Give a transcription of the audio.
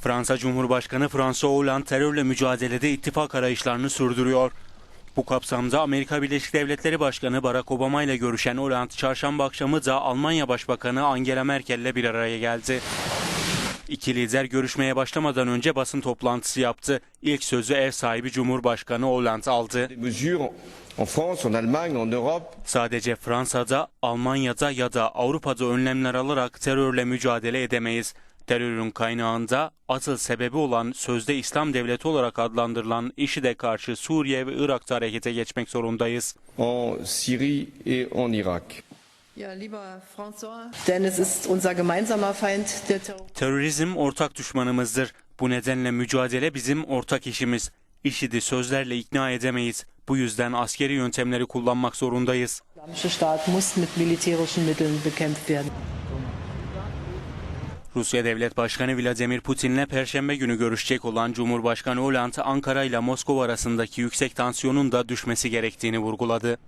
Fransa Cumhurbaşkanı François Hollande terörle mücadelede ittifak arayışlarını sürdürüyor. Bu kapsamda Amerika Birleşik Devletleri Başkanı Barack Obama ile görüşen Hollande çarşamba akşamı da Almanya Başbakanı Angela Merkel ile bir araya geldi. İki lider görüşmeye başlamadan önce basın toplantısı yaptı. İlk sözü ev sahibi Cumhurbaşkanı Hollande aldı. Sadece Fransa'da, Almanya'da ya da Avrupa'da önlemler alarak terörle mücadele edemeyiz. Terörün kaynağında asıl sebebi olan sözde İslam devleti olarak adlandırılan IŞİD'e karşı Suriye ve Irak'ta harekete geçmek zorundayız. en Syrie et en Irak. Ja, lieber François, denn es ist unser gemeinsamer Feind, der Terror. Terörizm ortak düşmanımızdır. Bu nedenle mücadele bizim ortak işimiz. IŞİD'i sözlerle ikna edemeyiz. Bu yüzden askeri yöntemleri kullanmak zorundayız. Rusya Devlet Başkanı Vladimir Putin'le Perşembe günü görüşecek olan Cumhurbaşkanı Hollande Ankara ile Moskova arasındaki yüksek tansiyonun da düşmesi gerektiğini vurguladı.